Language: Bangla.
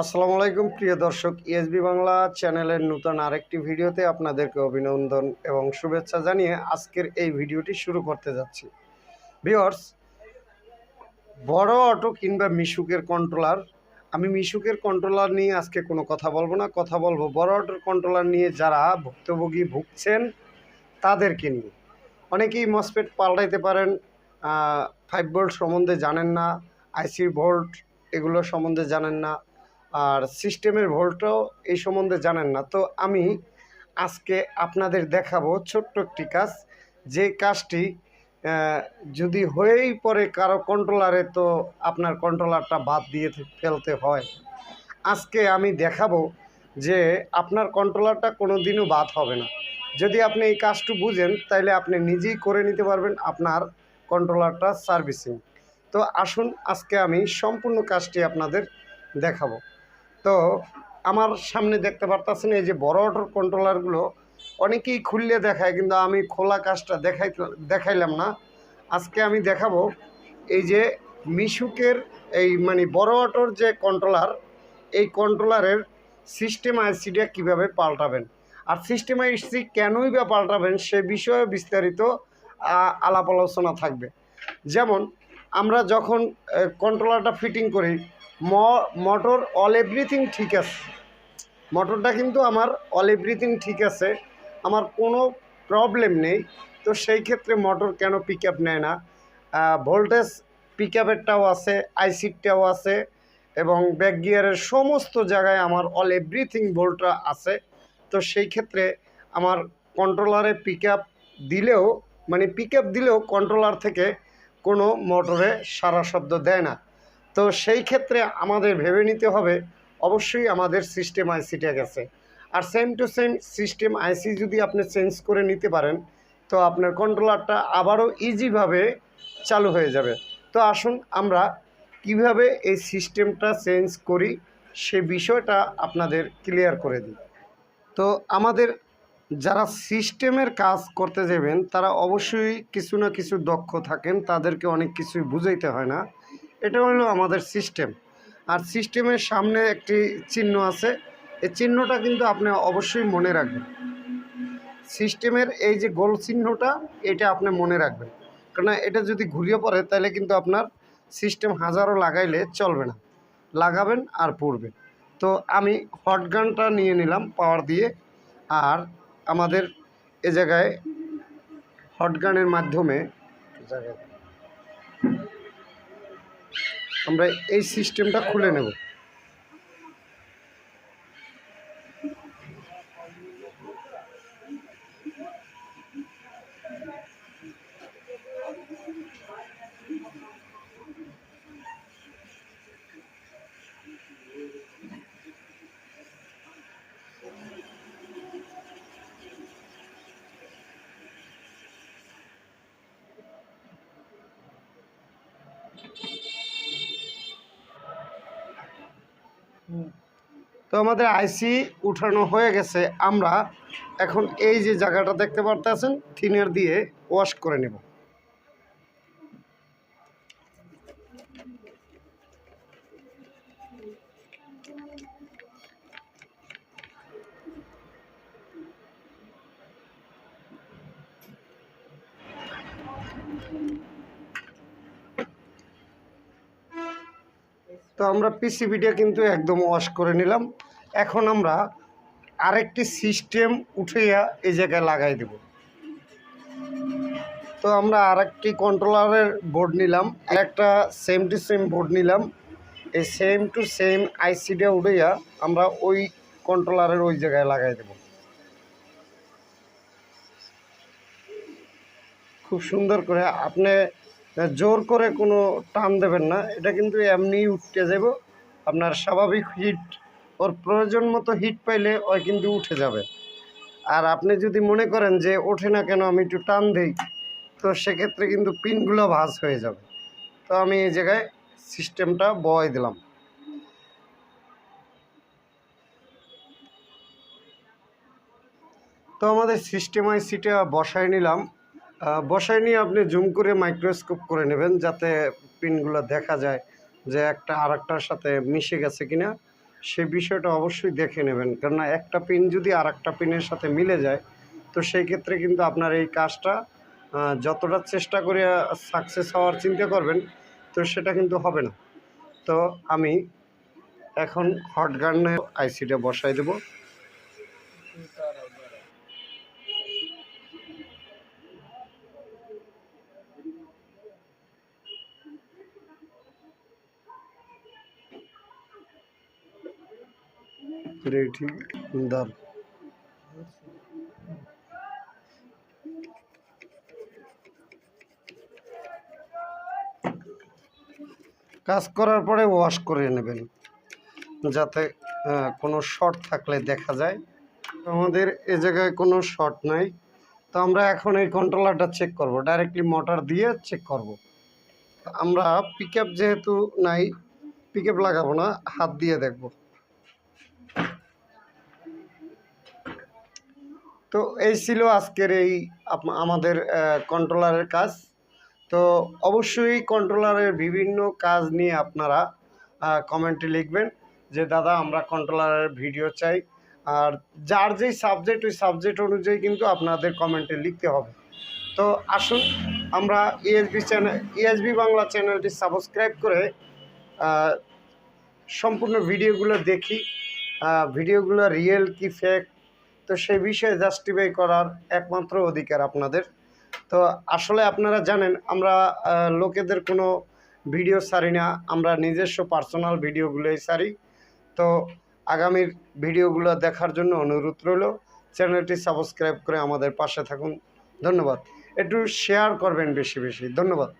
আসসালামু আলাইকুম, প্রিয় দর্শক ইএসবি বাংলা চ্যানেলের নতুন আরেকটি ভিডিওতে আপনাদেরকে অভিনন্দন এবং শুভেচ্ছা জানিয়ে আজকের এই ভিডিওটি শুরু করতে যাচ্ছি। ভিওর্স বড় অটো কিংবা মিশুকের কন্ট্রোলার আমি মিশুকের কন্ট্রোলার নিয়ে আজকে কোনো কথা বলব না। কথা বলব বড় অটোর কন্ট্রোলার নিয়ে যারা ভুক্তভোগী ভুগছেন তাদেরকে নিয়ে। অনেকেই মসপেট পাল্টাইতে পারেন ফাইভ ভোল্ট সম্বন্ধে জানেন না আইসি ভোল্ট এগুলো সম্বন্ধে জানেন না আর সিস্টেমের ভোল্টও এই সম্বন্ধে জানেন না। তো আমি আজকে আপনাদের দেখাবো ছোট্ট একটি কাজ। যে কাজটি যদি হয়েই পড়ে কারও কন্ট্রোলারে তো আপনার কন্ট্রোলারটা বাদ দিয়ে ফেলতে হয়। আজকে আমি দেখাবো যে আপনার কন্ট্রোলারটা কোনো দিনও বাদ হবে না। যদি আপনি এই কাজটু বুঝেন তাহলে আপনি নিজেই করে নিতে পারবেন আপনার কন্ট্রোলারটা সার্ভিসিং তো আসুন, আজকে আমি সম্পূর্ণ কাজটি আপনাদের দেখাবো। তো আমার সামনে দেখতে পারতেছেন, এই যে বড় অটোর কন্ট্রোলারগুলো অনেকেই খুললে দেখায়, কিন্তু আমি খোলা কাজটা দেখাই দেখাইলাম না। আজকে আমি দেখাবো এই যে মিশুকের এই মানে বড় অটোর যে কন্ট্রোলার এই কন্ট্রোলারের সিস্টেম আইসিটা কীভাবে পাল্টাবেন? আর সিস্টেম আইসি কেনই বা পাল্টাবেন সে বিষয়ে বিস্তারিত আলাপ আলোচনা থাকবে। যেমন আমরা যখন কন্ট্রোলারটা ফিটিং করি মোটর অল এভরিথিং ঠিক আছে। মোটরটা কিন্তু আমার অল এভরিথিং ঠিক আছে। আমার কোনো প্রবলেম নেই। তো সেই ক্ষেত্রে মোটর কেন পিক আপ নেয় না? ভোল্টেজ পিক আপেরটাও আছে আইসিটাও আছে এবং ব্যাক গিয়ারের সমস্ত জায়গায় আমার অল এভরিথিং ভোল্টটা আছে। তো সেই ক্ষেত্রে আমার কন্ট্রোলারে পিক আপ দিলেও মানে পিক আপ দিলেও কন্ট্রোলার থেকে কোনো মোটরে সারা শব্দ দেয় না। তো সেই ক্ষেত্রে আমাদের ভেবে নিতে হবে, অবশ্যই আমাদের সিস্টেম আইসিটা গেছে। আর same to same system IC যদি আপনি চেঞ্জ করে নিতে পারেন, তো আপনার কন্ট্রোলারটা আবারও ইজিভাবে চালু হয়ে যাবে। তো আসুন আমরা কীভাবে এই সিস্টেমটা চেঞ্জ করি, সে বিষয়টা আপনাদের ক্লিয়ার করে দিই। তো আমাদের যারা সিস্টেমের কাজ করতে যাবেন, তারা অবশ্যই কিছু না কিছু দক্ষ থাকেন, তাদেরকে অনেক কিছুই বুঝাইতে হয় না। এটা হলো আমাদের সিস্টেম আর সিস্টেমের সামনে একটি চিহ্ন আছে। এই চিহ্নটা কিন্তু আপনি অবশ্যই মনে রাখবেন। সিস্টেমের এই যে গোল চিহ্নটা, এটা আপনি মনে রাখবেন। কারণ এটা যদি ঘুরিয়ে পড়ে, তাহলে কিন্তু আপনার সিস্টেম হাজারও লাগাইলে চলবে না। লাগাবেন আর পড়বেন। তো আমি হট গানটা নিয়ে নিলাম পাওয়ার দিয়ে। আর আমাদের এ জায়গায় হট গানের মাধ্যমে জায়গায় আমরা এই সিস্টেমটা খুলে নেব। তো আমাদের আইসি উঠানো হয়ে গেছে। আমরা এখন এই যে জায়গাটা দেখতে পারতেছেন থিনার দিয়ে ওয়াশ করে নেব। তো আমরা পিসিবিটা কিন্তু একদম ওয়াশ করে নিলাম। এখন আমরা আরেকটি সিস্টেম উঠাইয়া এই জায়গায় লাগাই দেব। তো আমরা আরেকটি কন্ট্রোলারের বোর্ড নিলাম। একটা সেম টু সেম বোর্ড নিলাম। এই সেম টু সেম আইসিটা উঠাইয়া আমরা ওই কন্ট্রোলারের ওই জায়গায় লাগাই দেব। খুব সুন্দর করে আপনি জোর করে কোনো টান দেবেন না। এটা কিন্তু এমনিই উঠতে যাব আপনার স্বাভাবিক হিট ওর প্রয়োজন মতো হিট পাইলে ওই কিন্তু উঠে যাবে। আর আপনি যদি মনে করেন যে ওঠে না কেন, আমি একটু টান দিই, তো সেক্ষেত্রে কিন্তু পিনগুলো ভাজ হয়ে যাবে। তো আমি এই জায়গায় সিস্টেমটা বয় দিলাম। তো আমাদের সিস্টেম আইসিটা বসায় নিলাম। বসায় নিয়ে আপনি জুম করে মাইক্রোস্কোপ করে নেবেন যাতে পিনগুলো দেখা যায় যে একটা আর একটার সাথে মিশে গেছে কিনা। সে বিষয়টা অবশ্যই দেখে নেবেন। কেননা একটা পিন যদি আর একটা পিনের সাথে মিলে যায়, তো সেই ক্ষেত্রে কিন্তু আপনার এই কাজটা যতটা চেষ্টা করে সাকসেস হওয়ার চিন্তা করবেন, তো সেটা কিন্তু হবে না। তো আমি এখন হট গানের আইসিটা বসাই দেবো। রেডি দাম কাজ করার পরে ওয়াশ করে নেবেন, যাতে কোনো শর্ট থাকলে দেখা যায়। আমাদের এ জায়গায় কোনো শর্ট নাই। তো আমরা এখন এই কন্ট্রোলারটা চেক করব ডাইরেক্টলি মোটর দিয়ে চেক করব। আমরা পিক যেহেতু নাই পিক লাগাবো না, হাত দিয়ে দেখব। তো এই ছিল আজকের এই আমাদের কন্ট্রোলারের কাজ। তো অবশ্যই কন্ট্রোলারের বিভিন্ন কাজ নিয়ে আপনারা কমেন্টে লিখবেন যে, দাদা, আমরা কন্ট্রোলারের ভিডিও চাই। আর যার যেই সাবজেক্ট ওই সাবজেক্ট অনুযায়ী কিন্তু আপনাদের কমেন্টে লিখতে হবে। তো আসুন, আমরা ইএসবি চ্যানেল ইএসবি বাংলা চ্যানেলটি সাবস্ক্রাইব করে সম্পূর্ণ ভিডিওগুলো দেখি। ভিডিওগুলো রিয়েল কি ফেক তো সেই বিষয়ে জাস্টিফাই করার একমাত্র অধিকার আপনাদের। তো আসলে আপনারা জানেন, আমরা লোকেদের কোনো ভিডিও ছাড়ি না, আমরা নিজস্ব পার্সোনাল ভিডিওগুলোই ছাড়ি। তো আগামীর ভিডিওগুলো দেখার জন্য অনুরোধ রইল। চ্যানেলটি সাবস্ক্রাইব করে আমাদের পাশে থাকুন। ধন্যবাদ। একটু শেয়ার করবেন বেশি বেশি। ধন্যবাদ।